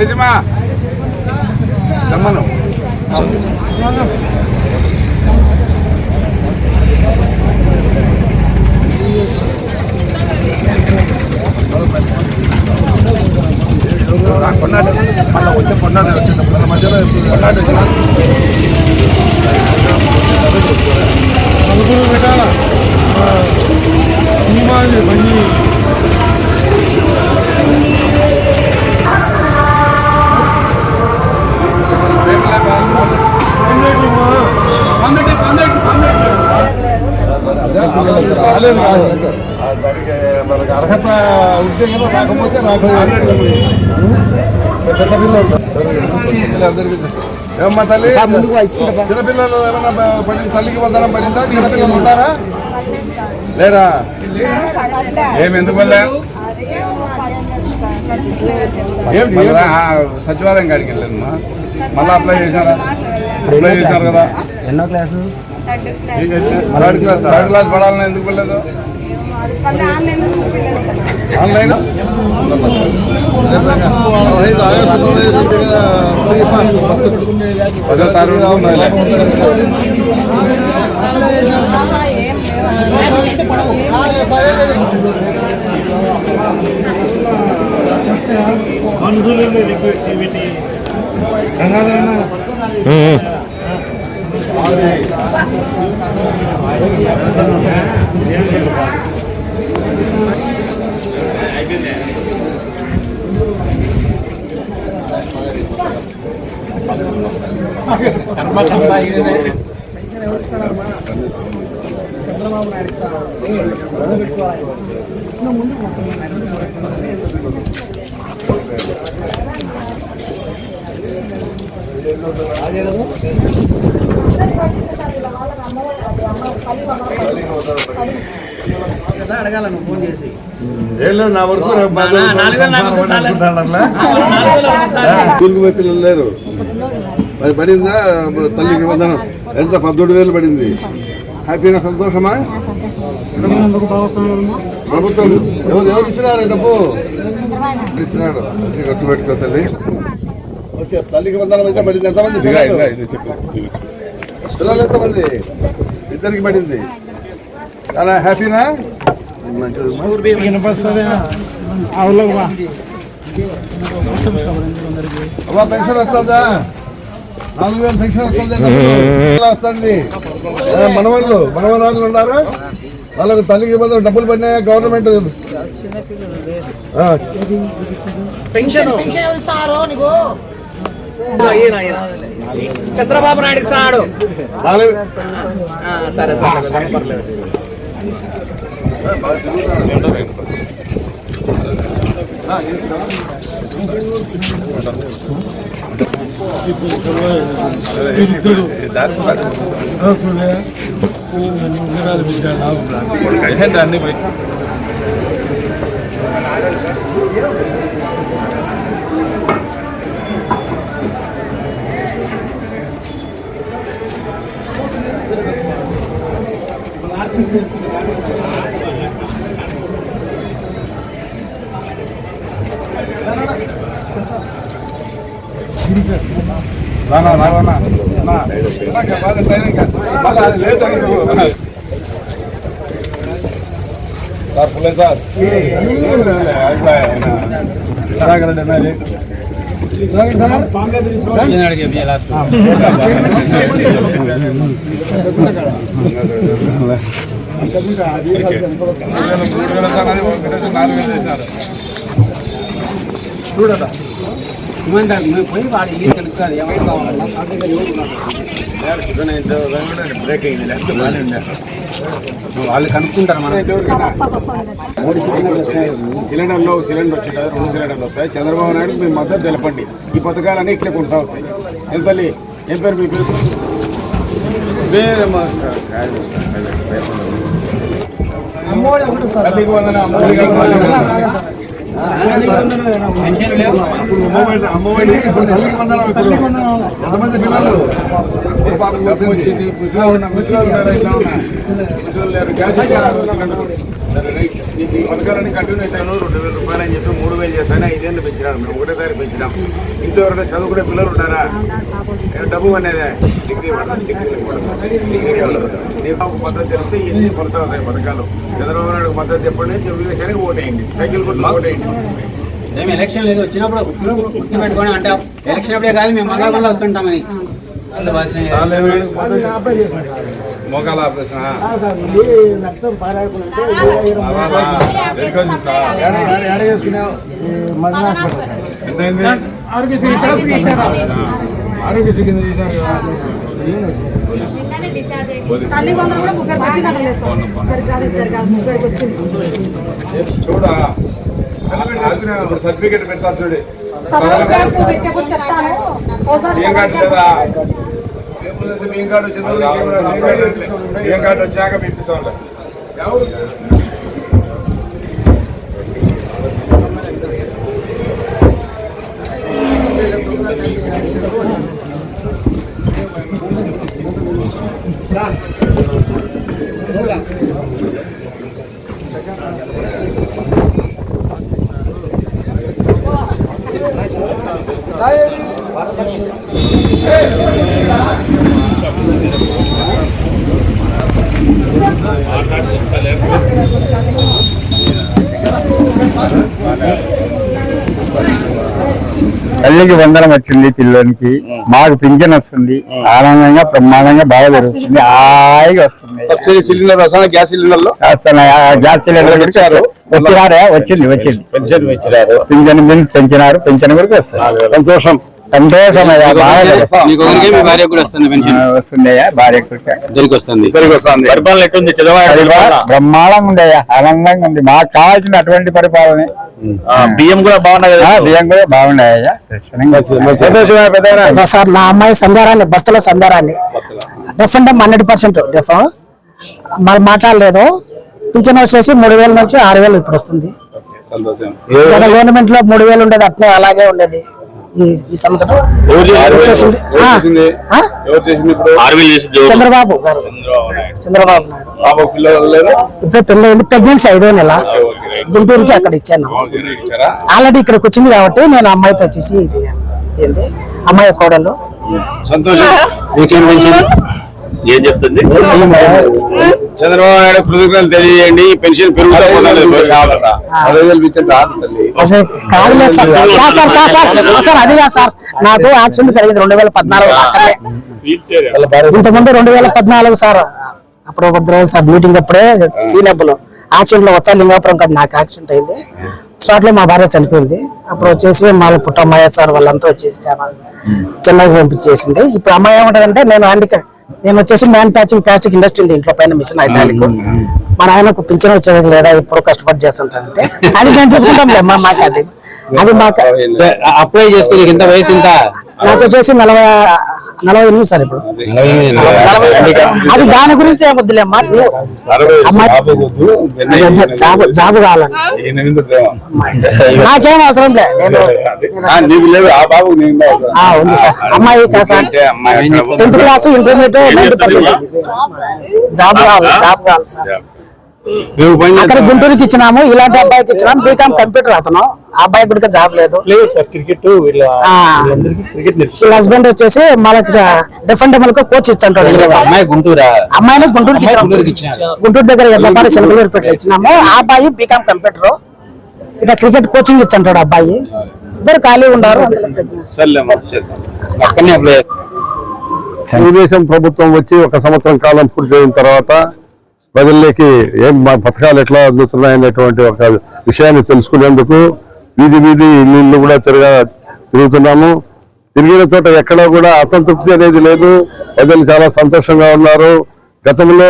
ఏజమా రమ్మను. కొన్నాడు మళ్ళీ వచ్చే కొన్నాడు వచ్చేటప్పుడు. మధ్యలో కొన్నాడు అనుకున్న పెట్టాల సినిమా బండి రాలేదు కాదు. దానికి మనకు అర్హత ఉంటే కదా రాకపోతే రాకపోతే పెద్ద పిల్లలు అందరికీ ఏమ్మా తల్లి? చిన్నపిల్లలు ఏమన్నా పడింది తల్లికి వందనం పడిందా చిన్నపిల్లలు ఉంటారా? లేరా? ఏమి ఎందుకు ఏం సచివాలయం కాడికి వెళ్ళాను మళ్ళీ అప్లై చేశారా? అప్లై చేశారు కదా. ఎన్నో class third class. Third class. పడాలని ఎందుకు వెళ్ళలేదు ఆన్లైన్. పదో తారీఖు. మనుషులు రిక్వెస్ట్ పెట్టి గంగాధరన్న అడగాల ఫోన్ చేసి. లేదు నా వరకు. స్కూల్కి పోయి పిల్లలు లేరు. మరి పడిందా? తల్లికి వందనం. ఎంత? పద్దెనిమిది వేలు పడింది. హ్యాపీనా సంతోషమా? ప్రభుత్వం ఎవరు ఎవరు ఇచ్చినారు డబ్బు? ఇచ్చినాడు. ఖర్చు పెట్టుకో తల్లి. ఓకే తల్లికి వందనం అయితే పడింది ఎంతమంది? పిల్లలు ఎంతమంది? ఇద్దరికి పడింది. చాలా హ్యాపీనా అమ్మా పెన్షన్ వస్తుందా? నాలుగు వేలు పెన్షన్ వస్తుంది? వస్తుంది? మనవాళ్ళు మనవరాళ్ళు ఉన్నారు? వాళ్ళకు తల్లికి బదులు డబ్బులు పడినాయా? గవర్నమెంట్. చంద్రబాబు నాయుడు సాడు. సరే సరే సరే పర్లేదు. కలిసి అన్ని పోయి రానా రానా నా ఇంకా బాగా ట్రైన్ ఇంకా మళ్ళీ అది లేట్ అయింది సార్ పుల్లే సార్ రాగలండి అన్నది తెలుస్తుంది ఎవరికి కావాలన్నా వాళ్ళు కనుక్కుంటారు మన. సిలిండర్లో సిలిండర్ వచ్చింది రెండు సిలిండర్లు వస్తాయి. చంద్రబాబు నాయుడు మీ మద్దతు తెలపండి. ఈ పథకాలన్నీ ఇట్లా కొనసాగుతాయి. తల్లి? ఏం పేరు మీ పేరు వేరమ్మ. తల్లికి వందన. ఎంతమంది పిల్లలు ఈ పథకాలన్నీ కంటిన్యూ అవుతాను రెండు వేల రూపాయలు అని చెప్పి మూడు వేలు చేస్తాను ఐదేళ్ళు పెంచినాను మేము ఒకటేసారి పెంచినాం ఇంట్లో ఎవరైనా చదువుకునే పిల్లలు ఉంటారా డబ్బు అనేది డిగ్రీ డిగ్రీ మద్దతు తెలిస్తే ఎన్ని కొనసాగుతాయి పథకాలు చంద్రబాబు నాయుడు మద్దతు చెప్పండి తెలుగుదేశానికి ఓటేయండి సైకిల్ గుర్తు ఓటేయండి మేము ఎలక్షన్ లేదు వచ్చినప్పుడు గుర్తు పెట్టుకొని అంటే ఎలక్షన్ అప్పుడే కాదు మేము మళ్ళా మళ్ళీ వస్తుంటామని మోకాల ఆపరేషన్ ఆరోగ్యశ్రీ కింద చేశారు తల్లి కూడా ముగ్గురికి వచ్చింది. చూడా. సర్టిఫికేట్ పెడతారు చూడు. కార్డు లేదా బియ్యం కార్డు వచ్చింది బియ్యం కార్డు వచ్చాక పిలిపిస్తాం తల్లికి వందనం వచ్చింది పిల్లోనికి మాకు పింఛన్ వస్తుంది. ఆనందంగా బ్రహ్మాండంగా బాగా జరుగుతుంది. హాయిగా వస్తుంది. సబ్సిడీ సిలిండర్ వస్తాను గ్యాస్ గ్యాస్ సిలిండర్ వచ్చారు. వచ్చినారే వచ్చింది వచ్చింది. పెన్షన్ ఇచ్చినారు. పింఛన్ పెంచినారు పింఛన్ కూడా వస్తుంది. సంతోషం. సంతోషం పెన్షన్. పరిపాలన ఎట్టుంది? బ్రహ్మాండంగా ఆనందంగా ఉంది. మాకు కావాల్సిన అటువంటి పరిపాలన. బియ్యం కూడా బాగున్నాయి కదా బియ్యం కూడా పెద్ద సార్ నా అమ్మాయి సంధ్యారాన్ని భర్తలో సంధ్యారాన్ని డెఫ్ హండ్రెడ్ పర్సెంట్ డెఫ్. మరి మాట్లాడలేదు. పింఛన్ వచ్చేసి మూడు వేల నుంచి ఆరు వేలు ఇప్పుడు వస్తుంది. గవర్నమెంట్లో మూడు వేలు ఉండేది అట్లే అలాగే ఉండేది ఈ సంవత్సరం. చంద్రబాబు గారు. చంద్రబాబు నాయుడు. బాబు పిల్లలు లేరు ఇప్పుడు పెళ్ళైంది ప్రెగ్నెన్సీ ఐదో నెల. గుంటూరుకి అక్కడ ఇచ్చాను. ఆల్రెడీ ఇక్కడికి వచ్చింది కాబట్టి నేను అమ్మాయితో వచ్చేసి ఇది ఏంది? అమ్మాయి కోడలు. ఏం చెప్తుంది? చంద్రబాబు నాయుడు కృతజ్ఞతలు తెలియజేయండి. పెన్షన్ పెరుగుతా కాదులేదు సార్. కాదు సార్ కాదు సార్. కాదు సార్ అది కాదు సార్. నాకు యాక్సిడెంట్ జరిగింది రెండు వేల పద్నాలుగు ఇంతకుముందు రెండు వేల పద్నాలుగు సార్. అప్పుడు ఒక సార్ మీటింగ్ అప్పుడే సీనబ్బులు యాక్సిడెంట్లో వచ్చా లింగాపురం కాడ నాకు యాక్సిడెంట్ అయింది. స్పాట్లో మా భార్య చనిపోయింది. అప్పుడు వచ్చేసి మా పుట్టమ్మాయి సార్ వాళ్ళంతా వచ్చేసి చాలా చెన్నైకి పంపించేసింది. ఇప్పుడు అమ్మాయి ఏమంటదంటే నేను హ్యాండికా నేను వచ్చేసి మ్యానుఫాక్చరింగ్ ప్లాస్టిక్ ఇండస్ట్రీ ఉంది ఇంట్లో పైన మిషన్ ఐటాలిక్ మా నాయనకు పింఛన్ వచ్చేది లేదా ఇప్పుడు కష్టపడి చేస్తుంటానంటే అది మేము చూసుకుంటాం మాకు అది అది మాకు అప్లై చేసుకుని నాకు వచ్చేసి నలభై నలభై ఎనిమిది సార్ ఇప్పుడు. అది దాని గురించి ఏమొద్దులే జాబ్ జాబ్ కావాలండి. నాకేం అవసరం లేదు ఉంది సార్. అమ్మాయి sir? Tenth class intermediate job కావాలి జాబ్ కావాలి సార్. అక్కడ గుంటూరుకి ఇచ్చినాము ఇలాంటి అబ్బాయికి ఇచ్చినాము బీకామ్ కంప్యూటర్ అతను. ఆ అబ్బాయి కూడా జాబ్ లేదు. క్రికెట్ హస్బెండ్ వచ్చేసి మనకి డిఫెండబుల్ కోచ్ ఇచ్చంటాడు. అమ్మాయి గుంటూరా? అమ్మాయిని గుంటూరుకి ఇచ్చినాము. గుంటూరు దగ్గర సెలవులూరుపేట ఇచ్చినాము. ఆ అబ్బాయి బీకామ్ కంప్యూటర్. ఇక క్రికెట్ కోచింగ్ ఇచ్చంటాడు అబ్బాయి. ఇద్దరు ఖాళీ ఉన్నారు తెలుగుదేశం ప్రభుత్వం వచ్చి ఒక సంవత్సరం కాలం పూర్తి అయిన తర్వాత ప్రజల్లోకి ఏం మా పథకాలు ఎట్లా అందుతున్నాయనేటువంటి ఒక విషయాన్ని తెలుసుకునేందుకు వీధి వీధి ఇల్లు కూడా తిరగా తిరుగుతున్నాము. తిరిగిన చోట ఎక్కడా కూడా అసంతృప్తి అనేది లేదు. ప్రజలు చాలా సంతోషంగా ఉన్నారు. గతంలో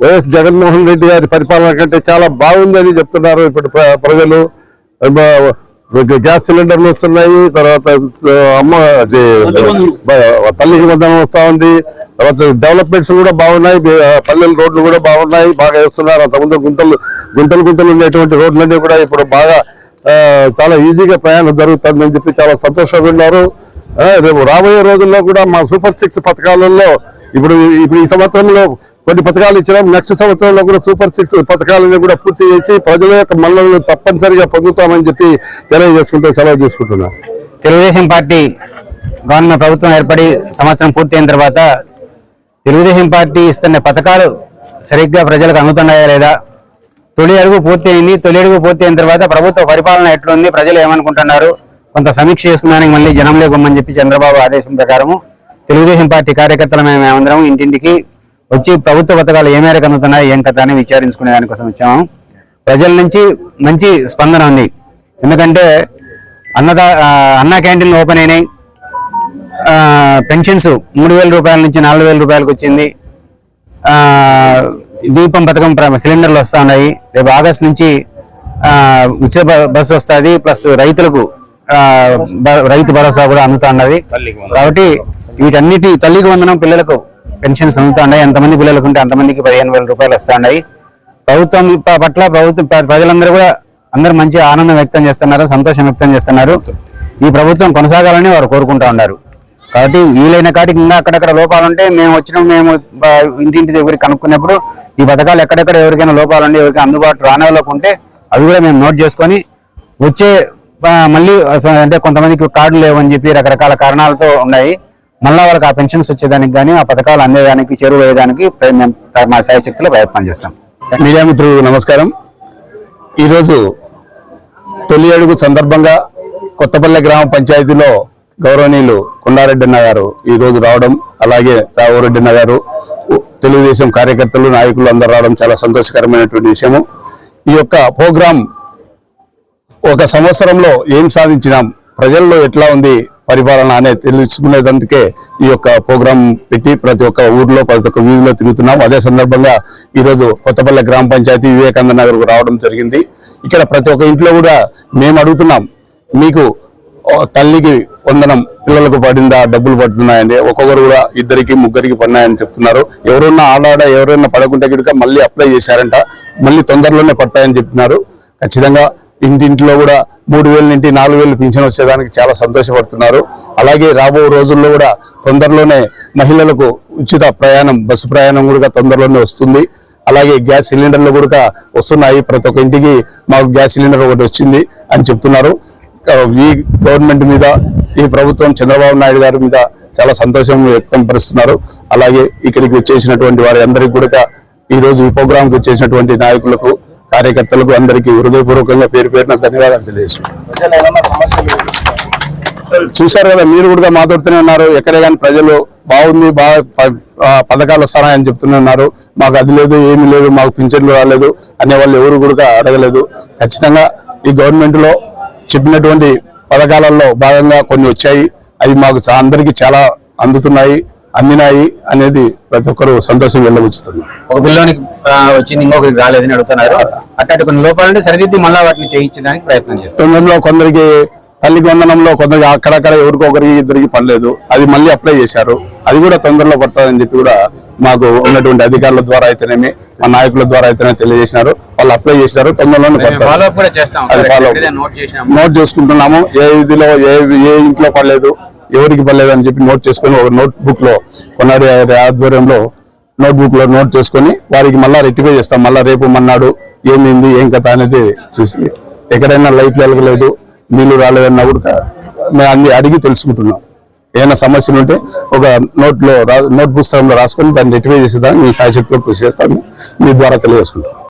వైఎస్ జగన్మోహన్ రెడ్డి గారి పరిపాలన కంటే చాలా బాగుందని చెప్తున్నారు ఇప్పుడు ప్ర- ప్రజలు. గ్యాస్ సిలిండర్లు వస్తున్నాయి తర్వాత అమ్మ తల్లికి వందనం వస్తా ఉంది. తర్వాత డెవలప్మెంట్స్ కూడా బాగున్నాయి పల్లెల రోడ్లు కూడా బాగున్నాయి బాగా వేస్తున్నారు అంతకుముందు గుంతలు గుంతలు గుంతలు ఉండేటువంటి రోడ్లన్నీ కూడా ఇప్పుడు బాగా చాలా ఈజీగా ప్రయాణం జరుగుతుందని చెప్పి చాలా సంతోషంగా ఉన్నారు. రేపు రాబోయే రోజుల్లో కూడా మా సూపర్ సిక్స్ పథకాలలో ఇప్పుడు ఇప్పుడు ఈ సంవత్సరంలో కొన్ని పథకాలు ఇచ్చినాం. నెక్స్ట్ సంవత్సరంలో కూడా సూపర్ సిక్స్ పథకాలను కూడా పూర్తి చేసి ప్రజల యొక్క మన్నలను తప్పనిసరిగా పొందుతామని చెప్పి తెలియజేసుకుంటూ సెలవు చేసుకుంటున్నాను తెలుగుదేశం పార్టీ గవర్నమెంట్ ప్రభుత్వం ఏర్పడి సంవత్సరం పూర్తయిన తర్వాత తెలుగుదేశం పార్టీ ఇస్తున్న పథకాలు సరిగ్గా ప్రజలకు అందుతున్నాయా లేదా? తొలి అడుగు పూర్తయింది తొలి అడుగు పూర్తయిన తర్వాత ప్రభుత్వ పరిపాలన ఎట్లుంది? ప్రజలు ఏమనుకుంటున్నారు? కొంత సమీక్ష చేసుకున్నానికి మళ్ళీ జనంలోకి పొమ్మని చెప్పి చంద్రబాబు ఆదేశం ప్రకారము తెలుగుదేశం పార్టీ కార్యకర్తలు మేము మేమందరం ఇంటింటికి వచ్చి ప్రభుత్వ పథకాలు ఏ మేరకు అందుతున్నాయి ఏం కథ అని విచారించుకునే దానికోసం వచ్చాము. ప్రజల నుంచి మంచి స్పందన ఉంది. ఎందుకంటే అన్నదా అన్నా క్యాంటీన్లు ఓపెన్ అయినాయి. పెన్షన్స్ మూడు వేల రూపాయల నుంచి నాలుగు వేల రూపాయలకు వచ్చింది. ఆ, దీపం పథకం సిలిండర్లు వస్తా ఉన్నాయి. రేపు ఆగస్ట్ నుంచి ఉచిత బస్సు వస్తుంది. ప్లస్ రైతులకు రైతు భరోసా కూడా అందుతా ఉన్నది. కాబట్టి వీటన్నిటి తల్లికి వందనం పిల్లలకు పెన్షన్స్ అందుతా ఉన్నాయి ఎంతమంది పిల్లలకు ఉంటే అంతమందికి పదిహేను వేల రూపాయలు వస్తా ఉన్నాయి ప్రభుత్వం పట్ల ప్రభుత్వం ప్రజలందరూ కూడా అందరూ మంచి ఆనందం వ్యక్తం చేస్తున్నారు సంతోషం వ్యక్తం చేస్తున్నారు. ఈ ప్రభుత్వం కొనసాగాలని వారు కోరుకుంటా ఉన్నారు. కాబట్టి వీలైన కాటికి ఇంకా అక్కడక్కడ లోపాలు ఉంటే మేము వచ్చిన మేము ఇంటింటి దగ్గరికి కనుక్కున్నప్పుడు ఈ పథకాలు ఎక్కడెక్కడ ఎవరికైనా లోపాలు ఉంటే ఎవరికైనా అందుబాటు రానవలోకి ఉంటే అవి కూడా మేము నోట్ చేసుకొని వచ్చే మళ్ళీ అంటే కొంతమందికి కార్డు లేవని చెప్పి రకరకాల కారణాలతో ఉన్నాయి. మళ్ళా వాళ్ళకి ఆ పెన్షన్స్ వచ్చేదానికి కానీ ఆ పథకాలు అందేదానికి చేరువయ్యేదానికి ప్ర- మేము మా శాయశక్తిలో ప్రయత్నం చేస్తాం. మీడియా మిత్రులు నమస్కారం. ఈరోజు తొలి అడుగు సందర్భంగా కొత్తపల్లె గ్రామ పంచాయతీలో గౌరవనీయులు కొండారెడ్డి అన్న గారు ఈరోజు రావడం అలాగే రాఘవరెడ్డి అన్న గారు తెలుగుదేశం కార్యకర్తలు నాయకులు అందరు రావడం చాలా సంతోషకరమైనటువంటి విషయము. ఈ యొక్క ప్రోగ్రాం ఒక సంవత్సరంలో ఏం సాధించినాం? ప్రజల్లో ఎట్లా ఉంది? పరిపాలన అనేది తెలుసుకునేదందుకే ఈ యొక్క ప్రోగ్రాం పెట్టి ప్రతి ఒక్క ఊర్లో ప్రతి ఒక్క వీధిలో తిరుగుతున్నాం. అదే సందర్భంగా ఈరోజు కొత్తపల్లె గ్రామ పంచాయతీ వివేకానంద నగర్ రావడం జరిగింది. ఇక్కడ ప్రతి ఒక్క ఇంట్లో కూడా మేము అడుగుతున్నాం మీకు తల్లికి వందనం పిల్లలకు పడిందా డబ్బులు పడుతున్నాయండి ఒక్కొక్కరు కూడా ఇద్దరికి ముగ్గురికి పడినాయని చెప్తున్నారు. ఎవరున్నా ఆడాడ ఎవరైనా పడకుండా గిడక మళ్ళీ అప్లై చేశారంట. మళ్ళీ తొందరలోనే పడతాయని చెప్తున్నారు ఖచ్చితంగా ఇంటింటిలో కూడా మూడు వేల నుండి నాలుగు వేలు పింఛన్ వచ్చేదానికి చాలా సంతోషపడుతున్నారు. అలాగే రాబో రోజుల్లో కూడా తొందరలోనే మహిళలకు ఉచిత ప్రయాణం బస్సు ప్రయాణం కూడా తొందరలోనే వస్తుంది. అలాగే గ్యాస్ సిలిండర్లు కూడా వస్తున్నాయి. ప్రతి ఒక్క ఇంటికి మాకు గ్యాస్ సిలిండర్ ఒకటి వచ్చింది అని చెప్తున్నారు. ఈ గవర్నమెంట్ మీద ఈ ప్రభుత్వం చంద్రబాబు నాయుడు గారి మీద చాలా సంతోషం వ్యక్తంపరుస్తున్నారు అలాగే ఇక్కడికి వచ్చేసినటువంటి వారి అందరికీ కూడా ఈరోజు ఈ ప్రోగ్రామ్కి వచ్చేసినటువంటి నాయకులకు కార్యకర్తలకు అందరికీ హృదయపూర్వకంగా పేరు పేరున ధన్యవాదాలు తెలియజేస్తున్నాను చూశారు కదా మీరు కూడా మాట్లాడుతూనే ఉన్నారు. ఎక్కడే కానీ ప్రజలు బాగుంది బాగా ప- ఆ, పథకాలు వస్తాయని చెప్తూనే ఉన్నారు. మాకు అది లేదు ఏమీ లేదు మాకు పింఛన్లు రాలేదు అనే వాళ్ళు ఎవరు కూడా అడగలేదు. ఖచ్చితంగా ఈ గవర్నమెంట్లో చెప్పినటువంటి పథకాలలో భాగంగా కొన్ని వచ్చాయి. అవి మాకు అందరికీ చాలా అందుతున్నాయి. అందినాయి అనేది ప్రతి ఒక్కరు సంతోషం వెళ్ళబుచ్చుతుంది ఒక పిల్లోనికి వచ్చింది ఇంకొకరికి రాలేదని అడుగుతున్నారు. అట్లాంటి కొన్ని లోపాలంటే సరిదిద్ది మళ్ళా వాటిని చేయించడానికి ప్రయత్నం చేస్తాం. తొందరలో కొందరికి తల్లికి వందనంలో కొందరికి అక్కడక్కడ ఎవరికొకరికి ఇద్దరికి పడలేదు. అది మళ్ళీ అప్లై చేశారు. అది కూడా తొందరలో పడుతుందని చెప్పి కూడా మాకు ఉన్నటువంటి అధికారుల ద్వారా అయితేనేమి మా నాయకుల ద్వారా అయితేనే తెలియజేసినారు. వాళ్ళు అప్లై చేసినారు తొందరలోనే. నోట్ చేసుకుంటున్నాము. ఏ ఇదిలో ఏ ఏ ఇంట్లో పడలేదు. ఎవరికి పడలేదు అని చెప్పి నోట్ చేసుకుని ఒక నోట్ బుక్లో కొన్నాడు ఆధ్వర్యంలో నోట్ బుక్లో నోట్ చేసుకొని వారికి మళ్ళా రెక్టిఫై చేస్తాం. మళ్ళా రేపు మన్నాడు ఏమైంది ఏం కథ అనేది చూసి ఎక్కడైనా లైట్లు వెలగలేదు నీళ్ళు రాలేదన్నా కూడా మేము అన్ని అడిగి తెలుసుకుంటున్నాం. ఏమైనా సమస్యలు ఉంటే ఒక నోట్లో రా- నోట్ పుస్తకంలో రాసుకొని దాన్ని రెక్టిఫై చేసేదాన్ని మీ సాయశక్తిలో కృషి చేస్తాను మీ ద్వారా తెలియజేసుకుంటాం